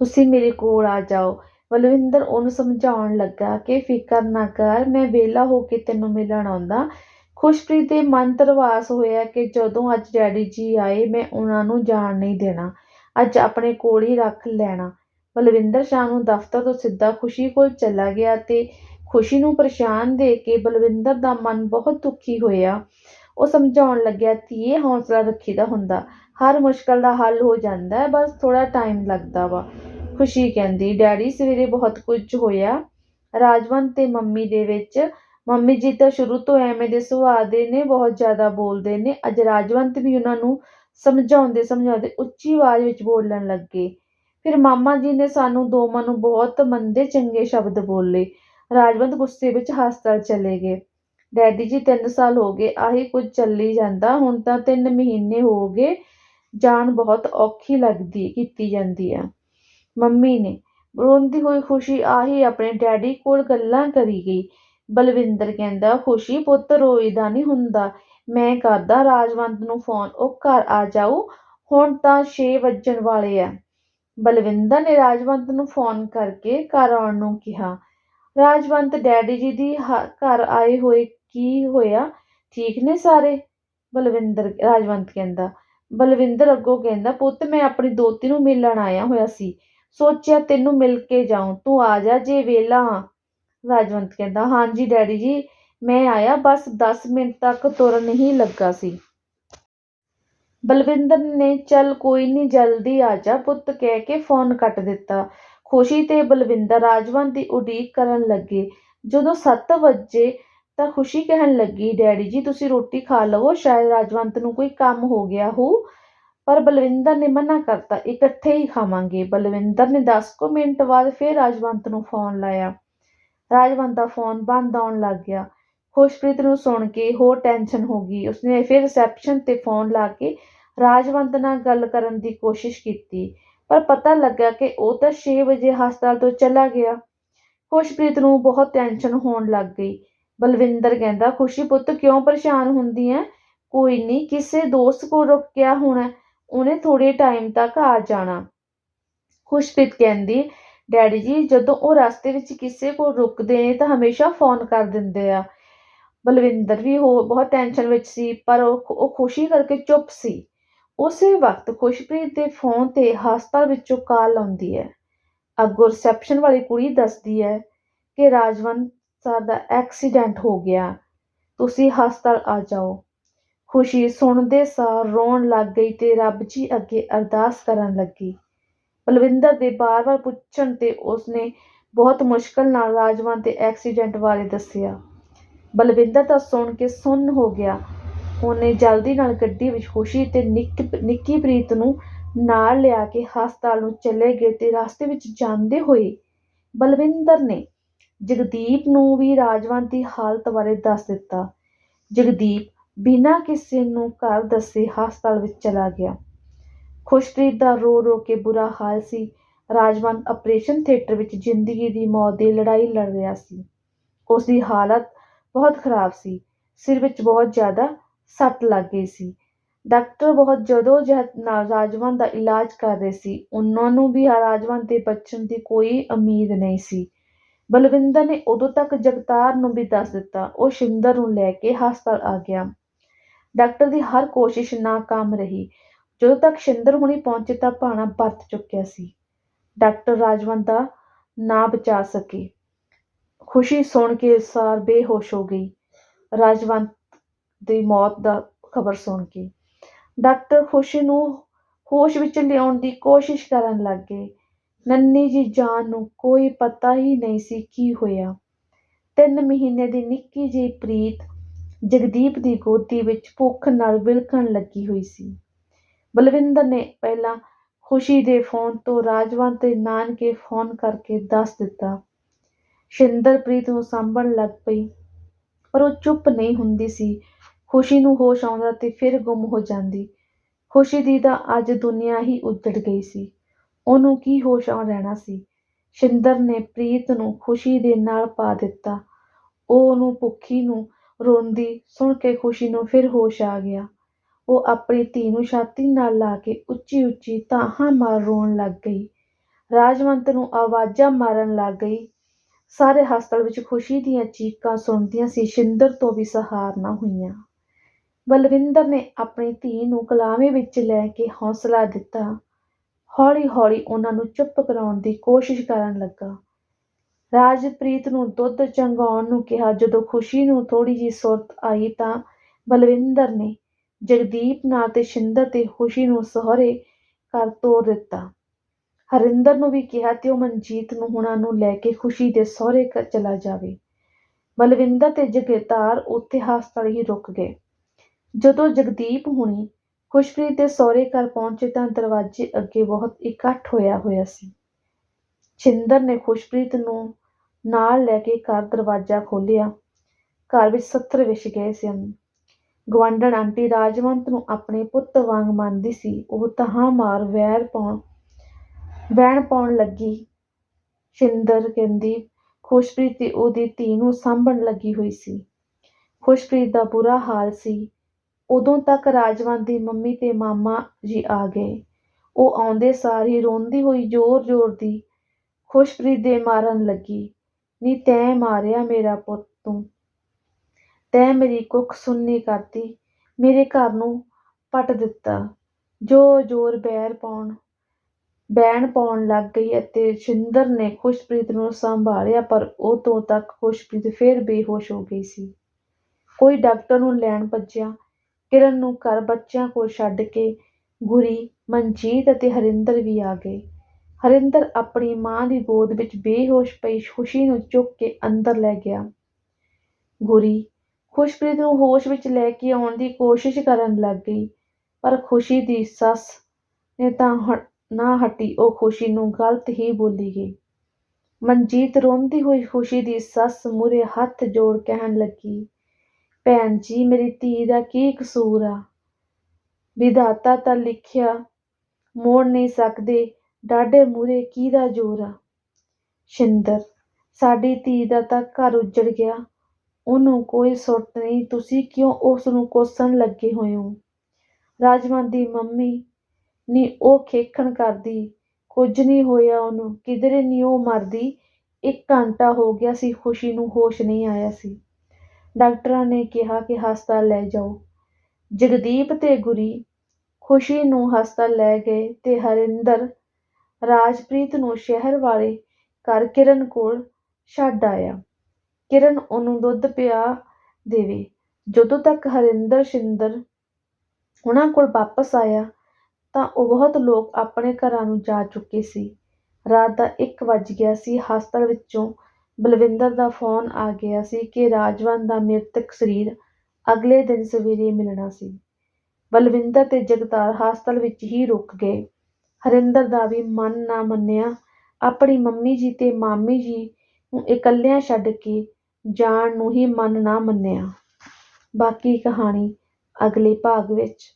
ਤੁਸੀਂ ਮੇਰੇ ਕੋਲ ਆ ਜਾਓ। ਬਲਵਿੰਦਰ ਉਹਨੂੰ ਸਮਝਾਉਣ ਲੱਗਾ ਕਿ ਫਿਕਰ ਨਾ ਕਰ, ਮੈਂ ਵਿਹਲਾ ਹੋ ਕੇ ਤੈਨੂੰ ਮਿਲਣ ਆਉਂਦਾ। ਖੁਸ਼ਪ੍ਰੀਤ ਦੇ ਮਨ ਤਰਵਾਸ ਹੋਇਆ ਕਿ ਜਦੋਂ ਅੱਜ ਡੈਡੀ ਜੀ ਆਏ, ਮੈਂ ਉਹਨਾਂ ਨੂੰ ਜਾਣ ਨਹੀਂ ਦੇਣਾ। ਅੱਜ ਆਪਣੇ ਕੋਲ ਹੀ ਰੱਖ ਲੈਣਾ। ਬਲਵਿੰਦਰ ਸ਼ਾਮ ਨੂੰ ਦਫ਼ਤਰ ਤੋਂ ਸਿੱਧਾ ਖੁਸ਼ੀ ਕੋਲ ਚਲਾ ਗਿਆ ਤੇ ਖੁਸ਼ੀ ਨੂੰ ਪਰੇਸ਼ਾਨ ਦੇ ਕੇ ਬਲਵਿੰਦਰ ਦਾ ਮਨ ਬਹੁਤ ਦੁਖੀ ਹੋਇਆ। ਉਹ ਸਮਝਾਉਣ ਲੱਗਿਆ, ਧੀਏ, ਹੌਸਲਾ ਰੱਖੀਦਾ ਹੁੰਦਾ। ਹਰ ਮੁਸ਼ਕਲ ਦਾ ਹੱਲ ਹੋ ਜਾਂਦਾ ਹੈ, ਬਸ ਥੋੜਾ ਟਾਈਮ ਲੱਗਦਾ ਵਾ। ਖੁਸ਼ੀ ਕਹਿੰਦੀ, ਡੈਡੀ, ਸਵੇਰੇ ਬਹੁਤ ਕੁਝ ਹੋਇਆ। ਰਾਜਵੰਤ ਤੇ ਮੰਮੀ ਦੇ ਵਿੱਚ, ਮੰਮੀ ਜੀ ਤਾਂ ਸ਼ੁਰੂ ਤੋਂ ਐਵੇਂ ਦੇ ਸੁਭਾਅ ਦੇ ਨੇ, ਬਹੁਤ ਜ਼ਿਆਦਾ ਬੋਲਦੇ ਨੇ। ਅੱਜ ਰਾਜਵੰਤ ਵੀ ਉਹਨਾਂ ਨੂੰ ਸਮਝਾਉਂਦੇ ਸਮਝਾਉਂਦੇ ਉੱਚੀ ਆਵਾਜ਼ ਵਿੱਚ ਬੋਲਣ ਲੱਗੇ। ਫਿਰ ਮਾਮਾ ਜੀ ਨੇ ਸਾਨੂੰ ਦੋਵਾਂ ਨੂੰ ਬਹੁਤ ਮੰਦੇ ਚੰਗੇ ਸ਼ਬਦ ਬੋਲੇ। ਰਾਜਵੰਤ ਗੁੱਸੇ ਵਿੱਚ ਹਸਪਤਾਲ ਚਲੇ ਗਏ। ਡੈਡੀ ਜੀ 3 ਸਾਲ ਹੋ ਗਏ, ਆਹੀ ਕੁਝ ਚੱਲੀ ਜਾਂਦਾ। ਹੁਣ ਤਾਂ 3 ਮਹੀਨੇ ਹੋ ਗਏ ਜਾਨ ਬਹੁਤ ਔਖੀ ਲੱਗਦੀ, ਕੀਤੀ ਜਾਂਦੀ ਆ। ਮੰਮੀ ਨੇ ਰੋਂਦੀ ਹੋਈ ਖੁਸ਼ੀ ਆਹੀ ਆਪਣੇ ਡੈਡੀ ਕੋਲ ਗੱਲਾਂ ਕਰੀ ਗਈ। ਬਲਵਿੰਦਰ ਕਹਿੰਦਾ, ਖੁਸ਼ੀ ਪੁੱਤ ਰੋਈਦਾ ਨਹੀਂ ਹੁੰਦਾ। ਮੈਂ ਕਰਦਾ ਰਾਜਵੰਤ ਨੂੰ ਫੋਨ, ਉਹ ਘਰ ਆ ਜਾਊ, ਹੁਣ ਤਾਂ 6 ਵੱਜਣ ਵਾਲੇ ਆ ਬਲਵਿੰਦਰ ਨੇ ਰਾਜਵੰਤ ਨੂੰ ਫੋਨ ਕਰਕੇ ਘਰ ਆਉਣ ਨੂੰ ਕਿਹਾ। ਰਾਜਵੰਤ ਡੈਡੀ ਜੀ ਦੀ ਘਰ ਆਏ ਹੋਏ ਕੀ ਹੋਇਆ? ਠੀਕ ਨੇ ਸਾਰੇ? ਬਲਵਿੰਦਰ ਰਾਜਵੰਤ ਕਹਿੰਦਾ। ਬਲਵਿੰਦਰ ਅੱਗੋਂ ਕਹਿੰਦਾ, ਪੁੱਤ, ਮੈਂ ਆਪਣੀ ਦੋਤੀ ਨੂੰ ਮਿਲਣ ਆਇਆ ਹੋਇਆ ਸੀ। ਸੋਚਿਆ ਤੈਨੂੰ ਮਿਲ ਕੇ ਜਾਉਂ ਤੂੰ ਆ ਜਾ, ਜੇ ਵੇਲਾ ਹਾਂ। ਰਾਜਵੰਤ ਕਹਿੰਦਾ, ਹਾਂਜੀ, ਡੈਡੀ ਜੀ ਮੈਂ ਆਇਆ, ਬਸ 10 ਮਿੰਟ ਤੱਕ ਤੁਰਨ ਹੀ ਲੱਗਾ ਸੀ। ਬਲਵਿੰਦਰ ਨੇ, ਚੱਲ ਕੋਈ ਨਹੀਂ ਜਲਦੀ ਆ ਜਾ ਪੁੱਤ, ਕਹਿ ਕੇ ਫੋਨ ਕੱਟ ਦਿੱਤਾ। ਖੁਸ਼ੀ ਤੇ ਬਲਵਿੰਦਰ ਰਾਜਵੰਤ ਦੀ ਉਡੀਕ ਕਰਨ ਲੱਗੇ। ਜਦੋਂ 7 ਵਜੇ ਤਾਂ ਖੁਸ਼ੀ ਕਹਿਣ ਲੱਗੀ, ਡੈਡੀ ਜੀ, ਤੁਸੀਂ ਰੋਟੀ ਖਾ ਲਵੋ, ਸ਼ਾਇਦ ਰਾਜਵੰਤ ਨੂੰ ਕੋਈ ਕੰਮ ਹੋ ਗਿਆ ਹੋ। ਪਰ ਬਲਵਿੰਦਰ ਨੇ ਮਨਾ ਕਰਤਾ, ਇਕੱਠੇ ਹੀ ਖਾਵਾਂਗੇ। ਬਲਵਿੰਦਰ ਨੇ 10 ਕੁ ਮਿੰਟ ਬਾਅਦ ਫਿਰ ਰਾਜਵੰਤ ਨੂੰ ਫੋਨ ਲਾਇਆ। ਰਾਜਵੰਤ ਦਾ ਫੋਨ ਬੰਦ ਆਉਣ ਲੱਗ ਗਿਆ। ਖੁਸ਼ਪ੍ਰੀਤ ਨੂੰ ਸੁਣ ਕੇ ਹੋਰ ਟੈਨਸ਼ਨ ਹੋ ਗਈ। ਉਸਨੇ ਫਿਰ ਰਿਸੈਪਸ਼ਨ ਤੇ ਫੋਨ ਲਾ ਕੇ ਰਾਜਵੰਤ ਨਾਲ ਗੱਲ ਕਰਨ ਦੀ ਕੋਸ਼ਿਸ਼ ਕੀਤੀ। ਪਰ ਪਤਾ ਲੱਗਾ ਕਿ ਉਹ ਤਾਂ 6 ਵਜੇ ਹਸਪਤਾਲ ਤੋਂ ਚਲਾ ਗਿਆ। ਖੁਸ਼ਪ੍ਰੀਤ ਨੂੰ ਬਹੁਤ ਟੈਨਸ਼ਨ ਹੋਣ ਲੱਗ ਗਈ। ਬਲਵਿੰਦਰ ਕਹਿੰਦਾ, ਖੁਸ਼ੀ ਪੁੱਤ, ਕਿਉਂ ਪਰੇਸ਼ਾਨ ਹੁੰਦੀ ਹੈ ਕੋਈ ਨਹੀਂ ਕਿਸੇ ਦੋਸਤ ਕੋਲ ਰੁਕ ਗਿਆ ਹੋਣਾ, ਉਹਨੇ ਥੋੜੇ ਟਾਈਮ ਤੱਕ ਆ ਜਾਣਾ। ਖੁਸ਼ਪ੍ਰੀਤ ਕਹਿੰਦੀ, ਡੈਡੀ ਜੀ, ਜਦੋਂ ਉਹ ਰਸਤੇ ਵਿੱਚ ਕਿਸੇ ਕੋਲ ਰੁਕਦੇ ਨੇ ਤਾਂ ਹਮੇਸ਼ਾ ਫੋਨ ਕਰ ਦਿੰਦੇ ਆ। ਬਲਵਿੰਦਰ ਵੀ ਹੋ, ਬਹੁਤ ਟੈਨਸ਼ਨ ਵਿੱਚ ਸੀ, ਪਰ ਉਹ ਖੁਸ਼ੀ ਕਰਕੇ ਚੁੱਪ ਸੀ। ਉਸੇ ਵਕਤ ਖੁਸ਼ਪ੍ਰੀਤ ਦੇ ਫੋਨ ਤੇ ਹਸਪਤਾਲ ਵਿੱਚੋਂ ਕਾਲ ਆਉਂਦੀ ਹੈ। ਅੱਗੋਂ ਰਿਸੈਪਸ਼ਨ ਵਾਲੀ ਕੁੜੀ ਦੱਸਦੀ ਹੈ ਕਿ ਰਾਜਵੰਤ ਸਰ ਦਾ ਐਕਸੀਡੈਂਟ ਹੋ ਗਿਆ। ਤੁਸੀਂ ਹਸਪਤਾਲ ਆ ਜਾਓ। ਖੁਸ਼ੀ ਸੁਣਦੇ ਸਾਰ ਰੋਣ ਲੱਗ ਗਈ ਤੇ ਰੱਬ ਜੀ ਅੱਗੇ ਅਰਦਾਸ ਕਰਨ ਲੱਗੀ। ਬਲਵਿੰਦਰ ਦੇ ਬਾਰ-ਬਾਰ ਪੁੱਛਣ ਤੇ ਉਸਨੇ ਬਹੁਤ ਮੁਸ਼ਕਲ ਨਾਲ ਰਾਜਵੰਤ ਦੇ ਐਕਸੀਡੈਂਟ ਬਾਰੇ ਦੱਸਿਆ। ਬਲਵਿੰਦਰ ਤਾਂ ਸੁਣ ਕੇ ਸੁੰਨ ਹੋ ਗਿਆ। ਉਹਨੇ ਜਲਦੀ ਨਾਲ ਗੱਡੀ ਵਿੱਚ ਖੁਸ਼ੀ ਤੇ ਨਿੱਕੀ ਪ੍ਰੀਤ ਨੂੰ ਨਾਲ ਲਿਆ ਕੇ ਹਸਪਤਾਲ ਨੂੰ ਚਲੇ ਗਏ ਤੇ ਰਸਤੇ ਵਿੱਚ ਜਾਂਦੇ ਹੋਏ ਬਲਵਿੰਦਰ ਨੇ ਜਗਦੀਪ ਨੂੰ ਵੀ ਰਾਜਵੰਤ ਦੀ ਹਾਲਤ ਬਾਰੇ ਦੱਸ ਦਿੱਤਾ। ਜਗਦੀਪ ਬਿਨਾਂ ਕਿਸੇ ਨੂੰ ਘਰ ਦੱਸੇ ਹਸਪਤਾਲ ਵਿੱਚ ਚਲਾ ਗਿਆ। ਖੁਸ਼ਪ੍ਰੀਤ ਦਾ ਰੋ ਰੋ ਕੇ ਬੁਰਾ ਹਾਲ ਸੀ। ਰਾਜਵੰਤ ਆਪਰੇਸ਼ਨ ਥੀਏਟਰ ਵਿੱਚ ਜ਼ਿੰਦਗੀ ਦੀ ਮੌਤ ਦੀ ਲੜਾਈ ਲੜ ਰਿਹਾ ਸੀ। ਉਸ ਦੀ ਹਾਲਤ ਬਹੁਤ ਖਰਾਬ ਸੀ। ਸਿਰ ਵਿੱਚ ਬਹੁਤ ਜ਼ਿਆਦਾ ਸੱਟ ਲੱਗ ਗਈ ਸੀ। ਡਾਕਟਰ ਬਹੁਤ ਜਦੋਂ ਜਹਦ ਨਾਲ ਰਾਜਵੰਤ ਦਾ ਇਲਾਜ ਕਰ ਰਹੇ ਸੀ, ਉਹਨਾਂ ਨੂੰ ਵੀ ਰਾਜਵੰਤ ਦੇ ਬਚਣ ਦੀ ਕੋਈ ਉਮੀਦ ਨਹੀਂ ਸੀ। ਬਲਵਿੰਦਰ ਨੇ ਉਦੋਂ ਤੱਕ ਜਗਤਾਰ ਨੂੰ ਵੀ ਦੱਸ ਦਿੱਤਾ, ਉਹ ਸ਼ਿੰਦਰ ਨੂੰ ਲੈ ਕੇ ਹਸਪਤਾਲ ਆ ਗਿਆ। ਡਾਕਟਰ ਦੀ ਹਰ ਕੋਸ਼ਿਸ਼ ਨਾਕਾਮ ਰਹੀ। ਜਦੋਂ ਤੱਕ ਸ਼ਿੰਦਰ ਹੁਣੀ ਪਹੁੰਚੇ ਤਾਂ ਭਾਣਾ ਪਰਤ ਚੁੱਕਿਆ ਸੀ। ਡਾਕਟਰ ਰਾਜਵੰਤ ਦਾ ਨਾ ਬਚਾ ਸਕੇ। ਖੁਸ਼ੀ ਸੁਣ ਕੇ ਸਾਰ ਬੇਹੋਸ਼ ਹੋ ਗਈ। ਰਾਜਵੰਤ ਦੀ ਮੌਤ ਦਾ ਖਬਰ ਸੁਣ ਕੇ। ਡਾਕਟਰ ਖੁਸ਼ੀ ਨੂੰ ਹੋਸ਼ ਵਿੱਚ ਲਿਆਉਣ ਦੀ ਕੋਸ਼ਿਸ਼ ਕਰਨ ਲੱਗੇ। ਨੰਨੀ ਜੀ ਜਾਨ ਨੂੰ ਕੋਈ ਪਤਾ ਹੀ ਨਹੀਂ ਸੀ ਕੀ ਹੋਇਆ। ਤਿੰਨ ਮਹੀਨੇ ਦੀ ਨਿੱਕੀ ਜਿਹੀ ਪ੍ਰੀਤ ਜਗਦੀਪ ਦੀ ਗੋਦੀ ਵਿੱਚ ਭੁੱਖ ਨਾਲ ਵਿਲਕਣ ਲੱਗੀ ਹੋਈ ਸੀ। ਬਲਵਿੰਦਰ ਨੇ ਪਹਿਲਾਂ ਖੁਸ਼ੀ ਦੇ ਫੋਨ ਤੋਂ ਰਾਜਵੰਤ ਦੇ ਨਾਨਕੇ ਫੋਨ ਕਰਕੇ ਦੱਸ ਦਿੱਤਾ ਸ਼ਿੰਦਰਪ੍ਰੀਤ ਨੂੰ ਸਾਂਭਣ ਲੱਗ ਪਈ, ਪਰ ਉਹ ਚੁੱਪ ਨਹੀਂ ਹੁੰਦੀ ਸੀ। ਖੁਸ਼ੀ ਨੂੰ ਹੋਸ਼ ਆਉਂਦਾ ਤੇ ਫਿਰ ਗੁੰਮ ਹੋ ਜਾਂਦੀ। ਖੁਸ਼ੀ ਦੀ ਤਾਂ ਅੱਜ ਦੁਨੀਆ ਹੀ ਉੱਜੜ ਗਈ ਸੀ। ਉਹਨੂੰ ਕੀ ਹੋਸ਼ ਆਉਣ ਰਹਿਣਾ ਸੀ? ਸ਼ਿੰਦਰ ਨੇ ਪ੍ਰੀਤ ਨੂੰ ਖੁਸ਼ੀ ਦੇ ਨਾਲ ਪਾ ਦਿੱਤਾ। ਉਹ ਉਹਨੂੰ ਭੁੱਖੀ ਨੂੰ ਰੋਂਦੀ ਸੁਣ ਕੇ ਖੁਸ਼ੀ ਨੂੰ ਫਿਰ ਹੋਸ਼ ਆ ਗਿਆ। ਉਹ ਆਪਣੀ ਧੀ ਨੂੰ ਛਾਤੀ ਨਾਲ ਲਾ ਕੇ ਉੱਚੀ ਉੱਚੀ ਤਾਹਾਂ ਮਾਰ ਰੋਣ ਲੱਗ ਗਈ। ਰਾਜਵੰਤ ਨੂੰ ਆਵਾਜ਼ਾਂ ਮਾਰਨ ਲੱਗ ਗਈ। ਸਾਰੇ ਹਸਪਤਾਲ ਵਿੱਚ ਖੁਸ਼ੀ ਦੀਆਂ ਚੀਕਾਂ ਸੁਣਦੀਆਂ ਸੀ, ਸ਼ਿੰਦਰ ਤੋਂ ਵੀ ਸਹਾਰ ਨਾ ਹੋਈਆਂ। ਬਲਵਿੰਦਰ ਨੇ ਆਪਣੀ ਧੀ ਨੂੰ ਕਲਾਵੇ ਵਿੱਚ ਲੈ ਕੇ ਹੌਸਲਾ ਦਿੱਤਾ। ਹੌਲੀ ਹੌਲੀ ਉਹਨਾਂ ਨੂੰ ਚੁੱਪ ਕਰਾਉਣ ਦੀ ਕੋਸ਼ਿਸ਼ ਕਰਨ ਲੱਗਾ। ਰਾਜਪ੍ਰੀਤ ਨੂੰ ਦੁੱਧ ਚੰਗਾਉਣ ਨੂੰ ਕਿਹਾ। ਜਦੋਂ ਖੁਸ਼ੀ ਨੂੰ ਥੋੜੀ ਜਿਹੀ ਸੁਰਤ ਆਈ ਤਾਂ ਬਲਵਿੰਦਰ ਨੇ ਜਗਦੀਪ ਨਾਲ ਤੇ ਸ਼ਿੰਦਰ ਤੇ ਖੁਸ਼ੀ ਨੂੰ ਸਹੁਰੇ ਘਰ ਤੋਰ ਦਿੱਤਾ। ਹਰਿੰਦਰ ਨੂੰ ਵੀ ਕਿਹਾ ਤੇ ਉਹ ਮਨਜੀਤ ਨੂੰ ਹੁਣਾਂ ਨੂੰ ਲੈ ਕੇ ਖੁਸ਼ੀ ਦੇ ਸਹੁਰੇ ਘਰ ਚਲਾ ਜਾਵੇ। ਬਲਵਿੰਦਰ ਤੇ ਜਗਤਾਰ ਉੱਥੇ ਹਸਪਤਾਲ ਹੀ ਰੁਕ ਗਏ। ਜਦੋਂ ਜਗਦੀਪ ਹੁਣੀ ਖੁਸ਼ਪ੍ਰੀਤ ਦੇ ਸਹੁਰੇ ਘਰ ਪਹੁੰਚੇ ਤਾਂ ਦਰਵਾਜ਼ੇ ਅੱਗੇ ਬਹੁਤ ਇਕੱਠ ਹੋਇਆ ਹੋਇਆ ਸੀ। ਛਿੰਦਰ ਨੇ ਖੁਸ਼ਪ੍ਰੀਤ ਨੂੰ ਨਾਲ ਲੈ ਕੇ ਘਰ ਦਰਵਾਜ਼ਾ ਖੋਲ੍ਹਿਆ। ਘਰ ਵਿੱਚ ਸੱਤਰ ਵਿਛ ਗਏ ਸਨ। ਗਵਾਂਢਣ ਆਂਟੀ ਰਾਜਵੰਤ ਨੂੰ ਆਪਣੇ ਪੁੱਤ ਵਾਂਗ ਮੰਨਦੀ ਸੀ। ਉਹ ਤਹਾਂ ਮਾਰ ਵੈਰ ਪਾਉਣ ਵੈਣ ਪਾਉਣ ਲੱਗੀ। ਸ਼ਿੰਦਰ ਕਹਿੰਦੀ, ਖੁਸ਼ਪ੍ਰੀਤ ਤੇ ਉਹਦੀ ਧੀ ਨੂੰ ਸਾਂਭਣ ਲੱਗੀ ਹੋਈ ਸੀ। ਖੁਸ਼ਪ੍ਰੀਤ ਦਾ ਬੁਰਾ ਹਾਲ ਸੀ। ਉਦੋਂ ਤੱਕ ਰਾਜਵੰਤ ਦੀ ਮੰਮੀ ਤੇ ਮਾਮਾ ਜੀ ਆ ਗਏ। ਉਹ ਆਉਂਦੇ ਸਾਰ ਹੀ ਰੋਂਦੀ ਹੋਈ ਜ਼ੋਰ-ਜ਼ੋਰ ਦੀ ਖੁਸ਼ਪ੍ਰੀਤ ਦੇ ਮਾਰਨ ਲੱਗੀ। ਨੀ ਤੈਂ ਮਾਰਿਆ ਮੇਰਾ ਪੁੱਤ ਤੂੰ। ਤੈਂ ਮੇਰੀ ਕੁੱਖ ਸੁੰਨੀ ਕਰਤੀ। ਮੇਰੇ ਘਰ ਨੂੰ ਪਟ ਦਿੱਤਾ। ਜੋ ਜ਼ੋਰ ਬੈਰ ਪਾਉਣ ਬੈਣ ਪਾਉਣ ਲੱਗ ਗਈ ਅਤੇ ਸ਼ਿੰਦਰ ਨੇ ਖੁਸ਼ਪ੍ਰੀਤ ਨੂੰ ਸੰਭਾਲਿਆ, ਪਰ ਉਹ ਤੋਂ ਤੱਕ ਖੁਸ਼ਪ੍ਰੀਤ ਫਿਰ ਬੇਹੋਸ਼ ਹੋ ਗਈ ਸੀ। ਕੋਈ ਡਾਕਟਰ ਨੂੰ ਲੈਣ ਭੱਜਿਆ। ਕਿਰਨ ਨੂੰ ਘਰ ਬੱਚਿਆਂ ਕੋਲ ਛੱਡ ਕੇ ਗੁਰੀ, ਮਨਜੀਤ ਅਤੇ ਹਰਿੰਦਰ ਵੀ ਆ ਗਏ। ਹਰਿੰਦਰ ਆਪਣੀ ਮਾਂ ਦੀ ਗੋਦ ਵਿੱਚ ਬੇਹੋਸ਼ ਪਈ ਖੁਸ਼ੀ ਨੂੰ ਚੁੱਕ ਕੇ ਅੰਦਰ ਲੈ ਗਿਆ। ਗੁਰੀ, ਖੁਸ਼ਪ੍ਰੀਤ ਨੂੰ ਹੋਸ਼ ਵਿੱਚ ਲੈ ਕੇ ਆਉਣ ਦੀ ਕੋਸ਼ਿਸ਼ ਕਰਨ ਲੱਗ ਗਈ, ਪਰ ਖੁਸ਼ੀ ਦੀ ਸੱਸ ਨੇ ਤਾਂ ਹ ਨਾ ਹਟੀ, ਉਹ ਖੁਸ਼ੀ ਨੂੰ ਗਲਤ ਹੀ ਬੋਲੀ ਗਈ। ਮਨਜੀਤ ਰੋਂਦੀ ਹੋਈ ਖੁਸ਼ੀ ਦੀ ਸੱਸ ਮੂਹਰੇ ਹੱਥ ਜੋੜ ਕਹਿਣ ਲੱਗੀ, ਭੈਣ ਜੀ, ਮੇਰੀ ਧੀ ਦਾ ਕੀ ਕਸੂਰ ਆ? ਵਿਧਾਤਾ ਤਾਂ ਲਿਖਿਆ, ਮੋੜ ਨਹੀਂ ਸਕਦੇ, ਡਾਢੇ ਮੂਹਰੇ ਕਿਹਦਾ ਜ਼ੋਰ ਆ? ਸ਼ਿੰਦਰ, ਸਾਡੀ ਧੀ ਦਾ ਤਾਂ ਘਰ ਉੱਜੜ ਗਿਆ। ਉਹਨੂੰ ਕੋਈ ਸੁਰਤ ਨਹੀਂ, ਤੁਸੀਂ ਕਿਉਂ ਉਸ ਨੂੰ ਕੋਸਣ ਲੱਗੇ ਹੋਏ ਹੋ? ਰਾਜਵੰਤ ਦੀ ਮੰਮੀ ਨੀ ਉਹ ਖੇਖਣ ਕਰਦੀ, ਕੁਝ ਨਹੀਂ ਹੋਇਆ ਉਹਨੂੰ, ਕਿਧਰੇ ਨਹੀਂ ਉਹ ਮਰਦੀ, ਇੱਕ ਘੰਟਾ ਹੋ ਗਿਆ ਸੀ, ਖੁਸ਼ੀ ਨੂੰ ਹੋਸ਼ ਨਹੀਂ ਆਇਆ ਸੀ। ਡਾਕਟਰਾਂ ਨੇ ਕਿਹਾ ਕਿ ਹਸਪਤਾਲ ਲੈ ਜਾਓ। ਜਗਦੀਪ ਤੇ ਗੁਰੀ ਖੁਸ਼ੀ ਨੂੰ ਹਸਪਤਾਲ ਲੈ ਗਏ ਤੇ ਹਰਿੰਦਰ ਰਾਜਪ੍ਰੀਤ ਨੂੰ ਸ਼ਹਿਰ ਵਾਲੇ ਘਰ ਕਿਰਨ ਕੋਲ ਛੱਡ ਆਇਆ। ਕਿਰਨ ਉਹਨੂੰ ਦੁੱਧ ਪਿਆ ਦੇਵੇ। ਜਦੋਂ ਤੱਕ ਹਰਿੰਦਰ ਸ਼ਿੰਦਰ ਉਹਨਾਂ ਕੋਲ ਵਾਪਸ ਆਇਆ ਤਾਂ ਉਹ ਬਹੁਤ ਲੋਕ ਆਪਣੇ ਘਰਾਂ ਨੂੰ ਜਾ ਚੁੱਕੇ ਸੀ। ਰਾਤ ਦਾ ਇੱਕ ਵੱਜ ਗਿਆ ਸੀ। ਹਸਪਤਾਲ ਵਿੱਚੋਂ ਬਲਵਿੰਦਰ ਦਾ ਫੋਨ ਆ ਗਿਆ ਸੀ ਕਿ ਰਾਜਵੰਤ ਦਾ ਮ੍ਰਿਤਕ ਸਰੀਰ ਅਗਲੇ ਦਿਨ ਸਵੇਰੇ ਮਿਲਣਾ ਸੀ। ਬਲਵਿੰਦਰ ਤੇ ਜਗਤਾਰ ਹਸਪਤਾਲ ਵਿੱਚ ਹੀ ਰੁਕ ਗਏ। ਹਰਿੰਦਰ ਦਾ ਵੀ ਮਨ ਨਾ ਮੰਨਿਆ। ਆਪਣੀ ਮੰਮੀ ਜੀ ਤੇ ਮਾਮੀ ਜੀ ਨੂੰ ਇਕੱਲਿਆਂ ਛੱਡ ਕੇ ਜਾਣ ਨੂੰ ਹੀ ਮਨ ਨਾ ਮੰਨਿਆ। ਬਾਕੀ ਕਹਾਣੀ ਅਗਲੇ ਭਾਗ ਵਿੱਚ